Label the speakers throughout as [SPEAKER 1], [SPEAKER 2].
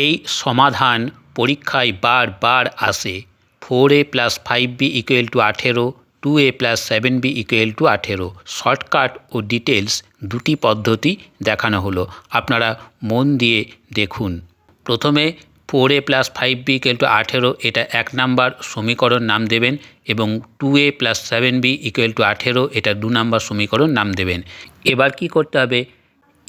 [SPEAKER 1] এই সমাধান পরীক্ষায় বার বার আসে। Four A plus five B equal to আঠেরো two A plus seven B equal to আঠেরো। শর্টকাট ও ডিটেলস দুটি পদ্ধতি দেখানো হলো। আপনারা মন দিয়ে দেখুন। প্রথমে four A plus five B equal to আঠেরো, এটা এক নাম্বার সমীকরণ নাম দেবেন এবং two A plus seven B equal to আঠেরো, এটা দু নাম্বার সমীকরণ নাম দেবেন। এবার কি করতে হবে?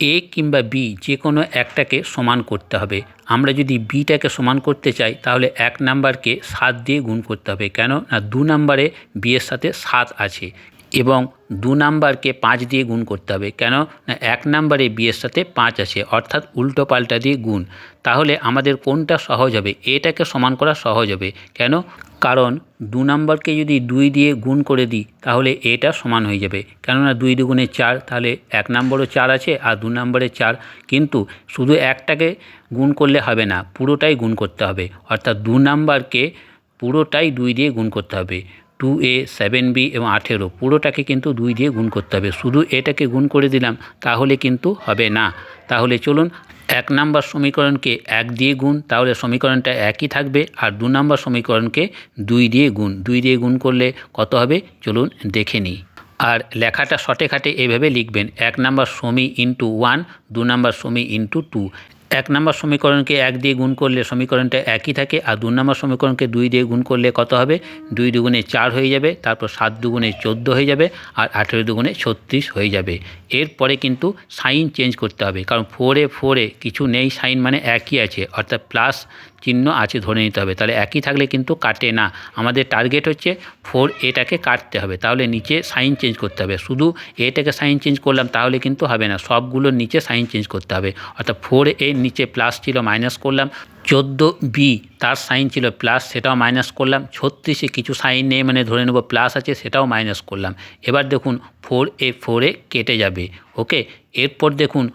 [SPEAKER 1] এ কিংবা বি যে কোনো একটাকে সমান করতে হবে। আমরা যদি বিটাকে সমান করতে চাই, তাহলে এক নাম্বারকে সাত দিয়ে গুণ করতে হবে। কেন? না, দু নাম্বারে বি এর সাথে সাত আছে। এবং দু নাম্বারকে পাঁচ দিয়ে গুণ করতে হবে। কেন? না, এক নাম্বারে বি এর সাথে পাঁচ আছে, অর্থাৎ উল্টো পাল্টা দিয়ে গুণ। তাহলে আমাদের কোনটা সহজ হবে? এটাকে সমান করা সহজ হবে। কেন? কারণ দু নাম্বারকে যদি দুই দিয়ে গুণ করে দিই, তাহলে এটা সমান হয়ে যাবে। কেননা দুই দুগুণে চার, তাহলে এক নম্বরও চার আছে আর দু নম্বরে চার। কিন্তু শুধু একটাকে গুণ করলে হবে না, পুরোটাই গুণ করতে হবে। অর্থাৎ দু নাম্বারকে পুরোটাই দুই দিয়ে গুণ করতে হবে। টু এ সেভেন বি এবং আঠেরো, পুরোটাকে কিন্তু দুই দিয়ে গুণ করতে হবে। শুধু এটাকে গুণ করে দিলাম, তাহলে কিন্তু হবে না। তাহলে চলুন, এক নাম্বার সমীকরণকে এক দিয়ে গুণ, তাহলে সমীকরণটা একই থাকবে, আর দু নাম্বার সমীকরণকে দুই দিয়ে গুণ। দুই দিয়ে গুণ করলে কত হবে? চলুন দেখে নিই। আর লেখাটা শর্টে খাটে এভাবে লিখবেন, এক নাম্বার সমী ইন্টু ওয়ান, দু নাম্বার সমী ইন্টু টু। এক নম্বর সমীকরণকে এক দিয়ে গুণ করলে সমীকরণটা একই থাকে, আর দু নম্বর সমীকরণকে দুই দিয়ে গুণ করলে কত হবে? দুই দুগুণে চার হয়ে যাবে, তারপর সাত দুগুণে চোদ্দ হয়ে যাবে, আর আঠেরো দুগুণে ছত্রিশ হয়ে যাবে। এরপরে কিন্তু সাইন চেঞ্জ করতে হবে, কারণ ফোরে ফোরে কিছু নেই, সাইন মানে একই আছে, অর্থাৎ প্লাস চিহ্ন আছে, ধরে নিতে হবে। তাহলে একই থাকলে কিন্তু কাটে না। আমাদের টার্গেট হচ্ছে ফোর এটাকে কাটতে হবে। তাহলে নিচে সাইন চেঞ্জ করতে হবে। শুধু এটাকে সাইন চেঞ্জ করলাম, তাহলে কিন্তু হবে না। সবগুলোর নিচে সাইন চেঞ্জ করতে হবে। অর্থাৎ ফোর এর নিচে প্লাস ছিল মাইনাস করলাম। চোদ্দ বি তার সাইন ছিল প্লাস সেটাও মাইনাস করলাম। ছত্রিশে কিছু সাইন নেই মানে ধরে নেব প্লাস আছে, সেটাও মাইনাস করলাম। এবার দেখুন ফোর এ ফোরে কেটে যাবে। ওকে এরপর দেখুন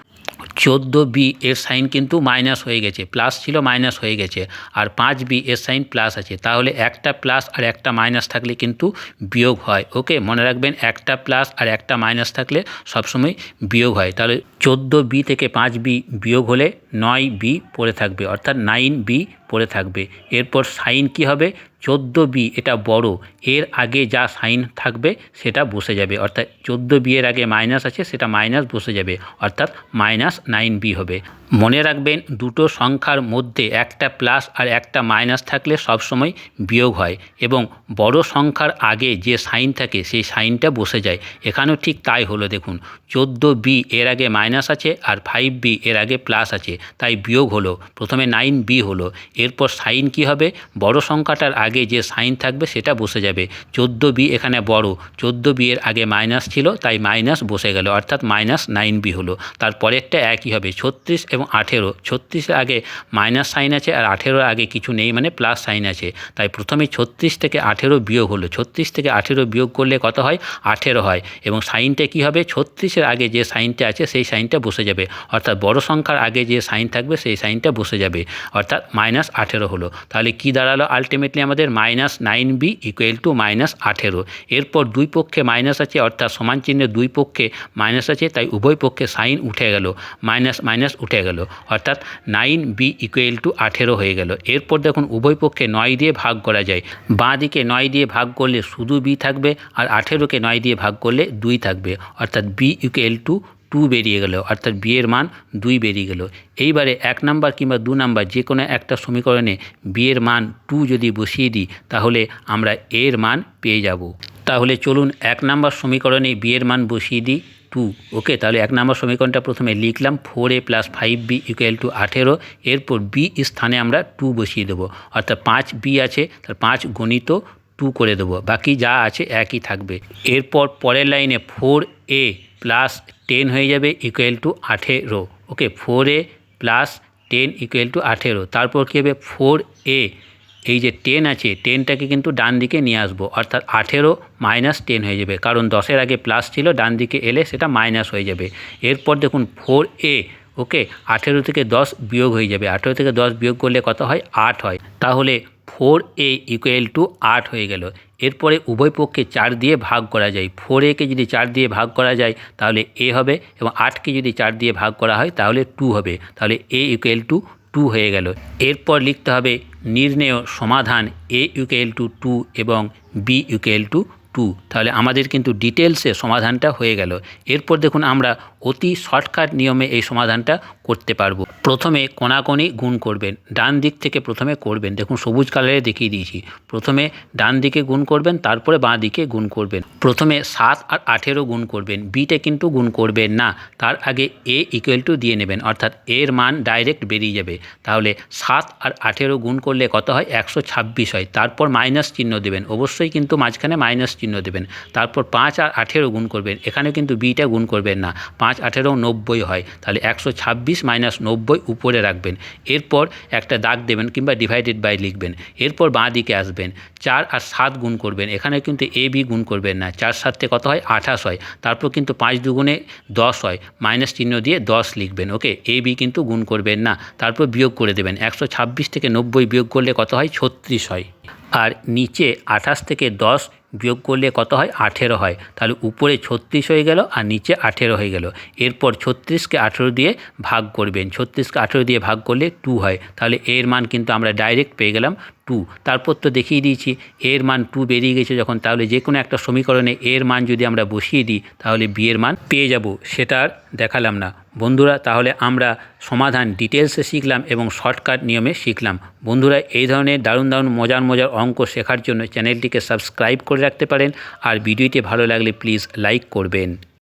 [SPEAKER 1] চোদ্দ বি এর সাইন কিন্তু মাইনাস হয়ে গেছে, প্লাস ছিল মাইনাস হয়ে গেছে, আর পাঁচ বি এর সাইন প্লাস আছে। তাহলে একটা প্লাস আর একটা মাইনাস থাকলে কিন্তু বিয়োগ হয়, ওকে? মনে রাখবেন, একটা প্লাস আর একটা মাইনাস থাকলে সবসময় বিয়োগ হয়। তাহলে চোদ্দ বি থেকে পাঁচ বি বিয়োগ হলে নয় বি পড়ে থাকবে, অর্থাৎ নাইন বি পড়ে থাকবে। এরপর সাইন কি হবে? চোদ্দ বি, এটা বড়। এর আগে যা সাইন থাকবে, সেটা বসে যাবে। অর্থাৎ চোদ্দ বি এর আগে মাইনাস আছে, সেটা মাইনাস বসে যাবে, অর্থাৎ মাইনাস নাইন বি হবে। মনে রাখবেন, দুটো সংখ্যার মধ্যে একটা প্লাস আর একটা মাইনাস থাকলে সবসময় বিয়োগ হয় এবং বড় সংখ্যার আগে যে সাইন থাকে সেই সাইনটা বসে যায়। এখানেও ঠিক তাই হলো, দেখুন। চোদ্দ বি এর আগে মাইনাস আছে আর ফাইভ বি এর আগে প্লাস আছে, তাই বিয়োগ হলো। প্রথমে নাইন বি হলো, এরপর সাইন কি হবে? বড় সংখ্যাটার আগে যে সাইন থাকবে সেটা বসে যাবে। চোদ্দ বি এখানে বড়, চোদ্দ বি এর আগে মাইনাস ছিল, তাই মাইনাস বসে গেল, অর্থাৎ মাইনাস নাইন বি হলো। তারপরেরটা একই হবে, ছত্রিশ এবং আঠেরো। ছত্রিশের আগে মাইনাস সাইন আছে আর আঠেরোর আগে কিছু নেই মানে প্লাস সাইন আছে। তাই প্রথমে ছত্রিশ থেকে আঠেরো বিয়োগ হলো। ছত্রিশ থেকে আঠেরো বিয়োগ করলে কত হয়? আঠেরো হয়। এবং সাইনটা কী হবে? ছত্রিশের আগে যে সাইনটা আছে, সেই সাইনটা বসে যাবে। অর্থাৎ বড় সংখ্যার আগে যে সাইন থাকবে, সেই সাইনটা বসে যাবে। অর্থাৎ মাইনাস আঠেরো হলো। তাহলে কি দাঁড়াল? আলটিমেটলি আমাদের minus nine B equal to minus আঠেরো। এরপর দুই পক্ষে মাইনাস আছে, অর্থাৎ সমান চিহ্নে দুই পক্ষে মাইনাস আছে, তাই উভয় পক্ষে সাইন উঠে গেল। মাইনাস মাইনাস উঠে গেল। অর্থাৎ নাইন বি ইকুয়াল টু আঠেরো হয়ে গেল। এরপর দেখুন, উভয় পক্ষে নয় দিয়ে ভাগ করা যায়। বাঁ দিকে নয় দিয়ে ভাগ করলে শুধু বি থাকবে আর আঠেরোকে নয় দিয়ে ভাগ করলে দুই থাকবে। অর্থাৎ বি ইকুয়াল টু টু বেরিয়ে গেল। অর্থাৎ বি এর মান দুই বেরিয়ে গেল। এইবারে এক নাম্বার কিংবা দু নাম্বার যে কোনো একটা সমীকরণে বি এর মান টু যদি বসিয়ে দিই, তাহলে আমরা এর মান পেয়ে যাব। তাহলে চলুন এক নাম্বার সমীকরণে বি এর মান বসিয়ে দিই। টু ওকে তাহলে এক নম্বর সমীকরণটা প্রথমে লিখলাম four A plus five B equal to আঠেরো, এরপর বি স্থানে আমরা টু বসিয়ে দেবো। অর্থাৎ পাঁচ বি আছে, তার পাঁচ গণিত টু করে দেবো। বাকি যা আছে একই থাকবে। এরপর পরের লাইনে ফোর এ প্লাস টেন হয়ে যাবে ইকুয়াল টু আঠেরো। Okay four A plus ten equal to আঠেরো। তারপর কী হবে? ফোর এ এই যে টেন আছে টেনটাকে কিন্তু ডান দিকে নিয়ে আসব। অর্থাৎ আঠেরো মাইনাস টেন হয়ে যাবে। কারণ দশের আগে প্লাস ছিল, ডান দিকে এলে সেটা মাইনাস হয়ে যাবে। এরপর দেখুন ফোর এ ওকে আঠেরো থেকে দশ বিয়োগ হয়ে যাবে। আঠেরো থেকে দশ বিয়োগ করলে কত হয়? আট হয়। তাহলে ফোর এ ইকুয়াল টু আট হয়ে গেল। এরপরে উভয় পক্ষে চার দিয়ে ভাগ করা যায়। ফোর একে যদি চার দিয়ে ভাগ করা যায়, তাহলে এ হবে এবং আটকে যদি চার দিয়ে ভাগ করা হয়, তাহলে টু হবে। তাহলে এ ইকুয়াল টু টু হয়ে গেল। এরপর লিখতে হবে নির্ণেয় সমাধান এ ইউকেএল টু টু এবং বি ইউকেএল টু টু তাহলে আমাদের কিন্তু ডিটেলসে সমাধানটা হয়ে গেল। এরপর দেখুন আমরা অতি শর্টকাট নিয়মে এই সমাধানটা করতে পারব। প্রথমে কোনাকোনি গুণ করবেন, ডান দিক থেকে প্রথমে করবেন। দেখুন, সবুজ কালারে দেখিয়ে দিয়েছি। প্রথমে ডান দিকে গুণ করবেন, তারপরে বাঁ দিকে গুণ করবেন। প্রথমে সাত আর আঠেরো গুণ করবেন, বিতে কিন্তু গুণ করবেন না। তার আগে এ ইকুয়াল টু দিয়ে নেবেন, অর্থাৎ এর মান ডাইরেক্ট বেরিয়ে যাবে। তাহলে সাত আর আঠেরো গুণ করলে কত হয়? একশো ছাব্বিশ হয়। তারপর মাইনাস চিহ্ন দেবেন, অবশ্যই কিন্তু মাঝখানে মাইনাস চিহ্ন দেবেন। তারপর পাঁচ আর আঠেরো গুণ করবেন, এখানে কিন্তু বিটা গুণ করবেন না। পাঁচ আঠেরো নব্বই হয়, তাহলে একশো ছাব্বিশ মাইনাস নব্বই উপরে রাখবেন। এরপর একটা দাগ দেবেন কিংবা ডিভাইডেড বাই লিখবেন। এরপর বাঁ দিকে আসবেন। চার আর সাত গুণ করবেন। এখানে কিন্তু এ, বি গুণ করবেন না। চার সাতে কত হয়? আঠাশ হয়। তারপর কিন্তু পাঁচ দুগুণে দশ হয়। মাইনাস চিহ্ন দিয়ে দশ লিখবেন, ওকে? এ, বি কিন্তু গুণ করবেন না। তারপর বিয়োগ করে দেবেন। একশো ছাব্বিশ থেকে নব্বই বিয়োগ করলে কত হয়? ছত্রিশ হয়। আর নিচে আঠাশ থেকে দশ বিয়োগ করলে কত হয়? আঠেরো হয়। তাহলে উপরে ছত্রিশ হয়ে গেল আর নিচে আঠেরো হয়ে গেল। এরপর ছত্রিশকে আঠেরো দিয়ে ভাগ করবেন। ছত্রিশকে আঠেরো দিয়ে ভাগ করলে টু হয়। তাহলে এর মান কিন্তু আমরা ডাইরেক্ট পেয়ে গেলাম টু। তারপর তো দেখিয়ে দিয়েছি, এর মান টু বেরিয়ে গেছে যখন, তাহলে যে কোনো একটা সমীকরণে এর মান যদি আমরা বসিয়ে দিই, তাহলে বি এর মান পেয়ে যাব। সেটা আর দেখালাম না। বন্ধুরা, তাহলে আমরা সমাধান ডিটেলসে শিখলাম এবং শর্টকাট নিয়মে শিখলাম। বন্ধুরা, এই ধরনের দারুণ দারুণ মজার মজার অঙ্ক শেখার জন্য চ্যানেলটিকে সাবস্ক্রাইব করে রাখতে পারেন, আর ভিডিওটি ভালো লাগলে প্লিজ লাইক করবেন।